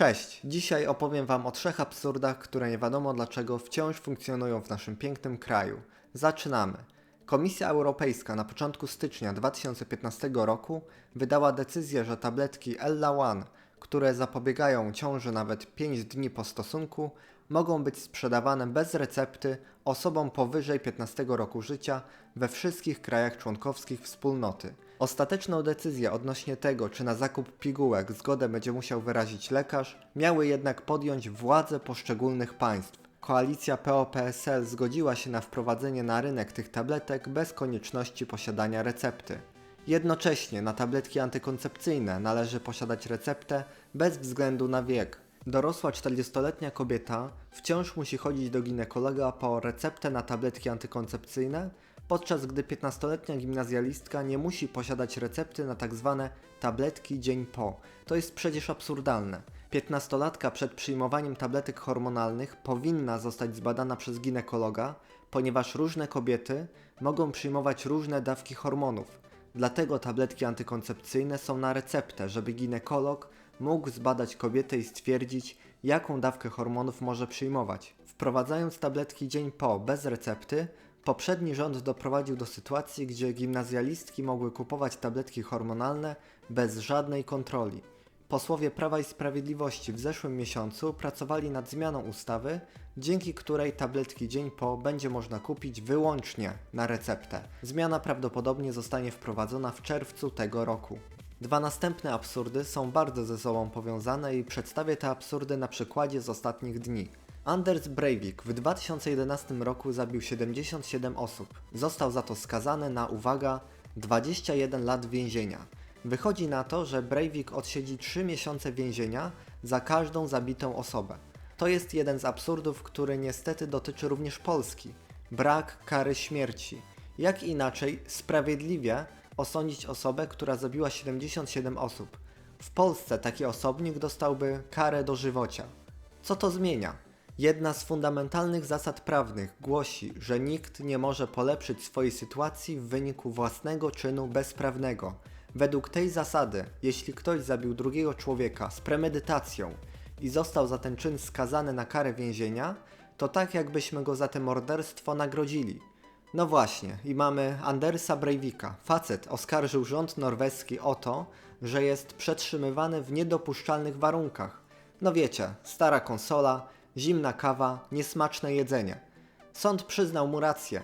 Cześć! Dzisiaj opowiem Wam o trzech absurdach, które nie wiadomo dlaczego wciąż funkcjonują w naszym pięknym kraju. Zaczynamy. Komisja Europejska na początku stycznia 2015 roku wydała decyzję, że tabletki Ella One, które zapobiegają ciąży nawet 5 dni po stosunku, mogą być sprzedawane bez recepty osobom powyżej 15 roku życia we wszystkich krajach członkowskich wspólnoty. Ostateczną decyzję odnośnie tego, czy na zakup pigułek zgodę będzie musiał wyrazić lekarz, miały jednak podjąć władze poszczególnych państw. Koalicja PO-PSL zgodziła się na wprowadzenie na rynek tych tabletek bez konieczności posiadania recepty. Jednocześnie na tabletki antykoncepcyjne należy posiadać receptę bez względu na wiek. Dorosła 40-letnia kobieta wciąż musi chodzić do ginekologa po receptę na tabletki antykoncepcyjne, podczas gdy 15-letnia gimnazjalistka nie musi posiadać recepty na tak zwane tabletki dzień po. To jest przecież absurdalne. 15-latka przed przyjmowaniem tabletek hormonalnych powinna zostać zbadana przez ginekologa, ponieważ różne kobiety mogą przyjmować różne dawki hormonów. Dlatego tabletki antykoncepcyjne są na receptę, żeby ginekolog mógł zbadać kobietę i stwierdzić, jaką dawkę hormonów może przyjmować. Wprowadzając tabletki dzień po bez recepty, poprzedni rząd doprowadził do sytuacji, gdzie gimnazjalistki mogły kupować tabletki hormonalne bez żadnej kontroli. Posłowie Prawa i Sprawiedliwości w zeszłym miesiącu pracowali nad zmianą ustawy, dzięki której tabletki dzień po będzie można kupić wyłącznie na receptę. Zmiana prawdopodobnie zostanie wprowadzona w czerwcu tego roku. Dwa następne absurdy są bardzo ze sobą powiązane i przedstawię te absurdy na przykładzie z ostatnich dni. Anders Breivik w 2011 roku zabił 77 osób. Został za to skazany na, uwaga, 21 lat więzienia. Wychodzi na to, że Breivik odsiedzi 3 miesiące więzienia za każdą zabitą osobę. To jest jeden z absurdów, który niestety dotyczy również Polski. Brak kary śmierci. Jak inaczej sprawiedliwie osądzić osobę, która zabiła 77 osób? W Polsce taki osobnik dostałby karę dożywocia. Co to zmienia? Jedna z fundamentalnych zasad prawnych głosi, że nikt nie może polepszyć swojej sytuacji w wyniku własnego czynu bezprawnego. Według tej zasady, jeśli ktoś zabił drugiego człowieka z premedytacją i został za ten czyn skazany na karę więzienia, to tak jakbyśmy go za te morderstwo nagrodzili. No właśnie, i mamy Andersa Breivika. Facet oskarżył rząd norweski o to, że jest przetrzymywany w niedopuszczalnych warunkach. No wiecie, stara konsola, zimna kawa, niesmaczne jedzenie. Sąd przyznał mu rację.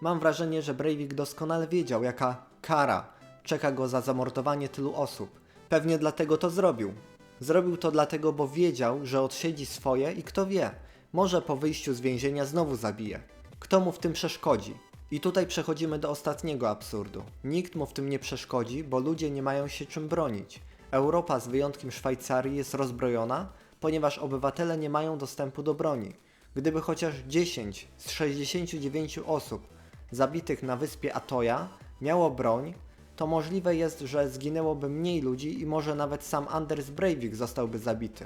Mam wrażenie, że Breivik doskonale wiedział, jaka kara czeka go za zamordowanie tylu osób. Pewnie dlatego to zrobił. Zrobił to dlatego, bo wiedział, że odsiedzi swoje i kto wie, może po wyjściu z więzienia znowu zabije. Kto mu w tym przeszkodzi? I tutaj przechodzimy do ostatniego absurdu. Nikt mu w tym nie przeszkodzi, bo ludzie nie mają się czym bronić. Europa z wyjątkiem Szwajcarii jest rozbrojona, ponieważ obywatele nie mają dostępu do broni. Gdyby chociaż 10 z 69 osób zabitych na wyspie Atoja miało broń, to możliwe jest, że zginęłoby mniej ludzi i może nawet sam Anders Breivik zostałby zabity.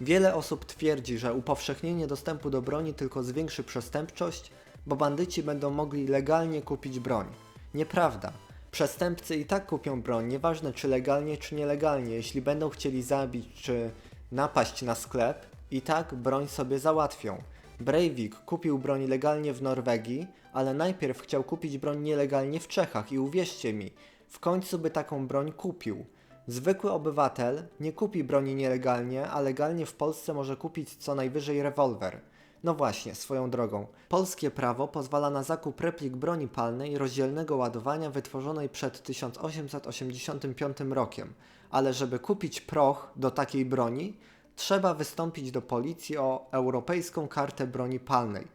Wiele osób twierdzi, że upowszechnienie dostępu do broni tylko zwiększy przestępczość, bo bandyci będą mogli legalnie kupić broń. Nieprawda. Przestępcy i tak kupią broń, nieważne czy legalnie czy nielegalnie, jeśli będą chcieli zabić czy napaść na sklep, i tak broń sobie załatwią. Breivik kupił broń legalnie w Norwegii, ale najpierw chciał kupić broń nielegalnie w Czechach i uwierzcie mi, w końcu by taką broń kupił. Zwykły obywatel nie kupi broni nielegalnie, a legalnie w Polsce może kupić co najwyżej rewolwer. No właśnie, swoją drogą. Polskie prawo pozwala na zakup replik broni palnej rozdzielnego ładowania wytworzonej przed 1885 rokiem, ale żeby kupić proch do takiej broni, trzeba wystąpić do policji o Europejską Kartę Broni Palnej.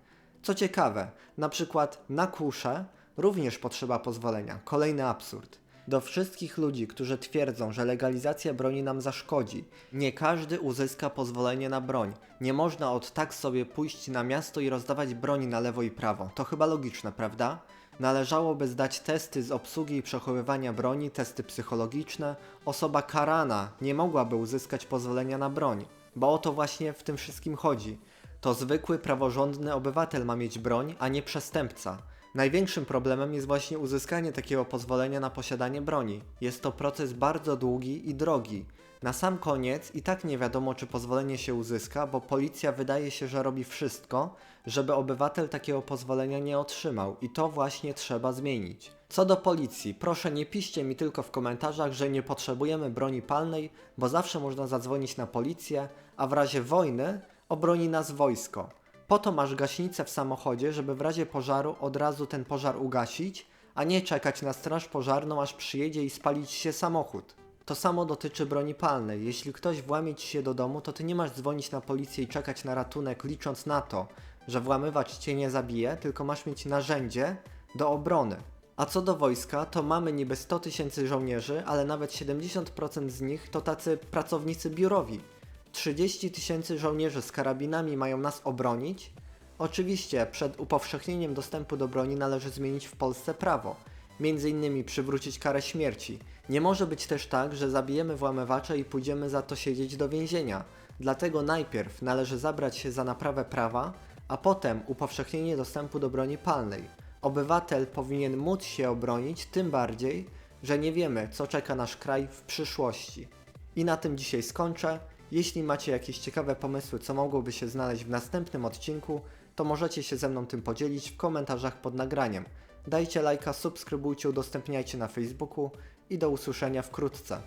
Co ciekawe, na przykład na kuszę również potrzeba pozwolenia. Kolejny absurd. Do wszystkich ludzi, którzy twierdzą, że legalizacja broni nam zaszkodzi, nie każdy uzyska pozwolenie na broń. Nie można od tak sobie pójść na miasto i rozdawać broni na lewo i prawo. To chyba logiczne, prawda? Należałoby zdać testy z obsługi i przechowywania broni, testy psychologiczne. Osoba karana nie mogłaby uzyskać pozwolenia na broń, bo o to właśnie w tym wszystkim chodzi. To zwykły, praworządny obywatel ma mieć broń, a nie przestępca. Największym problemem jest właśnie uzyskanie takiego pozwolenia na posiadanie broni. Jest to proces bardzo długi i drogi. Na sam koniec i tak nie wiadomo, czy pozwolenie się uzyska, bo policja wydaje się, że robi wszystko, żeby obywatel takiego pozwolenia nie otrzymał i to właśnie trzeba zmienić. Co do policji, proszę nie piszcie mi tylko w komentarzach, że nie potrzebujemy broni palnej, bo zawsze można zadzwonić na policję, a w razie wojny obroni nas wojsko. Po to masz gaśnicę w samochodzie, żeby w razie pożaru od razu ten pożar ugasić, a nie czekać na straż pożarną aż przyjedzie i spalić się samochód. To samo dotyczy broni palnej. Jeśli ktoś włamie ci się do domu, to ty nie masz dzwonić na policję i czekać na ratunek, licząc na to, że włamywacz cię nie zabije, tylko masz mieć narzędzie do obrony. A co do wojska, to mamy niby 100 tysięcy żołnierzy, ale nawet 70% z nich to tacy pracownicy biurowi. 30 tysięcy żołnierzy z karabinami mają nas obronić? Oczywiście, przed upowszechnieniem dostępu do broni należy zmienić w Polsce prawo. Między innymi przywrócić karę śmierci. Nie może być też tak, że zabijemy włamywacza i pójdziemy za to siedzieć do więzienia. Dlatego najpierw należy zabrać się za naprawę prawa, a potem upowszechnienie dostępu do broni palnej. Obywatel powinien móc się obronić, tym bardziej, że nie wiemy, co czeka nasz kraj w przyszłości. I na tym dzisiaj skończę. Jeśli macie jakieś ciekawe pomysły, co mogłoby się znaleźć w następnym odcinku, to możecie się ze mną tym podzielić w komentarzach pod nagraniem. Dajcie lajka, subskrybujcie, udostępniajcie na Facebooku i do usłyszenia wkrótce.